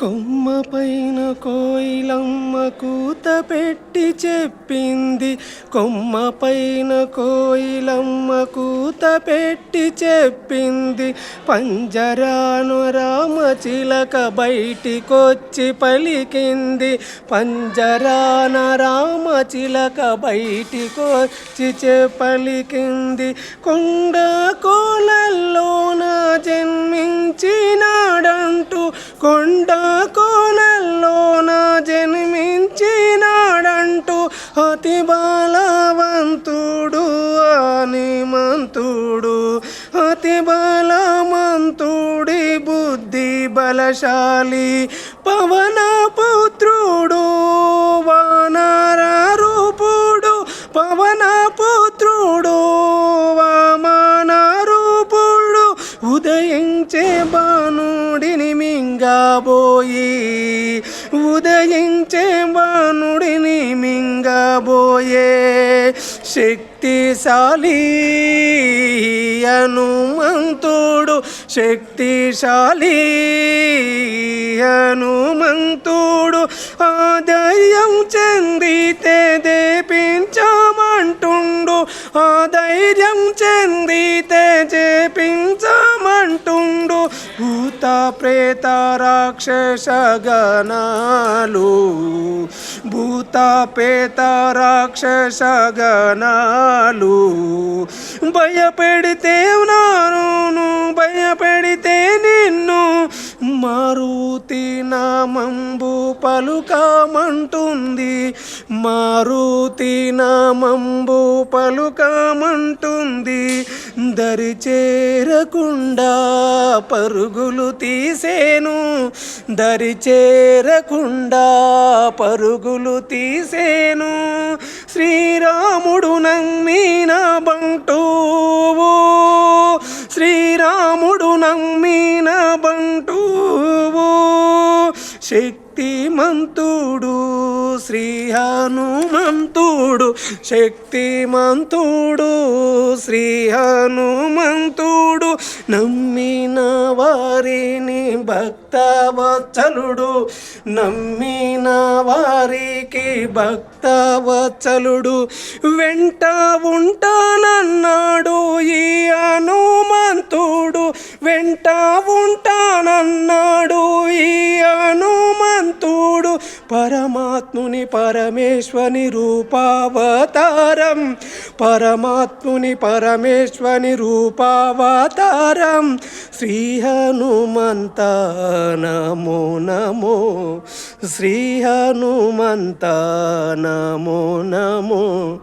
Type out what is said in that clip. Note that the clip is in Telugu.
కొమ్మ పైన కోయిలమ్మ కూత పెట్టి చెప్పింది. కొమ్మ పైన కోయిలమ్మ కూత పెట్టి చెప్పింది. పంజరాను రామ చిలక బయటికొచ్చి పలికింది. పంజరాన రామ చిలక బయటికొచ్చి చె పలికింది. కొండ కోలల్లోన జన్మించిన కొండ కోనల్లోన జన్మించినాడంటూ అతి బలవంతుడు మంతుడు. అతి బలమంతుడి బుద్ధి బలశాలి పవన వానుడిని మింగబోయి ఉదయించే వానుడిని మింగబోయే శక్తిశాలి హనుమంతుడు శక్తిశాలి హనుమంతుడు. ఆధైర్యం చెందితే దేపించమంటుండు ఆధైర్యం చెందితే చేపించ భూత ప్రేత రాక్షస గణాలు. భూత ప్రేత రాక్షస గణాలు. భయపెడితే నాను భయపెడితే నిన్ను. మారుతి నామంబు పలుకమంటుంది మారుతి నామంబు పలుకమంటుంది. దరి చేరకుండా పరుగులు తీసేను. దరి చేరకుండా పరుగులు తీసేను. శ్రీరాముడు నమ్మిన బంటువు. శ్రీరాముడు నమ్మిన బంటువు. శక్తిమంతుడు శ్రీ హనుమంతుడు. శక్తిమంతుడు శ్రీ హనుమంతుడు నమ్మిన వారిని భక్తవత్సలుడు నమ్మిన వారికి భక్తవత్సలుడు వెంట ఉంటా పరమాత్ముని పరమేశ్వని రూపావతారం. పరమాత్ముని పరమేశ్వని రూపావతారం. శ్రీ హనుమంత నమో నమో. శ్రీ హనుమంత నమో నమో.